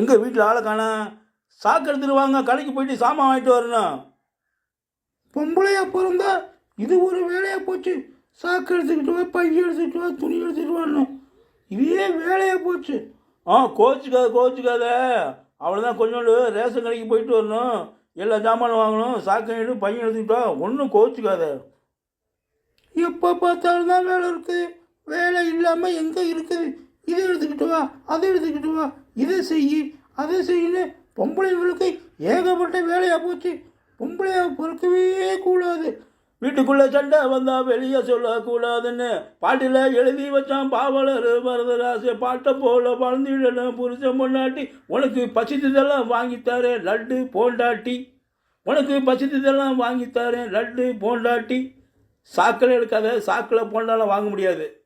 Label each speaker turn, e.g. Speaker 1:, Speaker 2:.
Speaker 1: எங்கள் வீட்டில் ஆளை காணா? சாக்கு எடுத்துட்டு வாங்க கடைக்கு போயிட்டு சாமான் வாங்கிட்டு வரணும். பொம்பளையா பிறந்தா இது ஒரு வேலையாக போச்சு. சாக்கு எடுத்துக்கிட்டு வா பைய எடுத்துக்கிட்டு வா துணி எடுத்துக்கிட்டு வரணும் இதே வேலையாக போச்சு. ஆ கோச்சுக்காத கோச்சுக்காத. அவ்வளோதான் கொஞ்சோண்டு ரேஷன் கடைக்கு போயிட்டு வரணும். எல்லா சாமானும் வாங்கணும் சாக்கு எடுத்து பையன் எடுத்துக்கிட்டா ஒன்றும் கோச்சுக்காத. எப்போ பார்த்தாலும் தான் வேலை இருக்குது வேலை இல்லாமல் எங்கே இருக்குது? எடுத்துக்கிட்டு வா அதை எடுத்துக்கிட்டு வா இதை செய் அதை செய்யு பொம்பளைங்களுக்கு ஏகப்பட்ட வேலையாக போச்சு. பொம்பளையா பொறுக்கவே கூடாது. வீட்டுக்குள்ளே சண்டை வந்தால் வெளியே சொல்லக்கூடாதுன்னு பாட்டில் எழுதி வச்சான் பாவலர் வரதராசு பாட்டை போல வாழ்ந்திடணும். புருஷன் பொண்டாட்டி உனக்கு பசித்ததெல்லாம் வாங்கித்தாரேன் லட்டு போண்டாட்டி. உனக்கு பசித்ததெல்லாம் வாங்கித்தாரேன் லட்டு போண்டாட்டி. சாக்கில் எடுக்காத சாக்கில் போண்டாலாம் வாங்க முடியாது.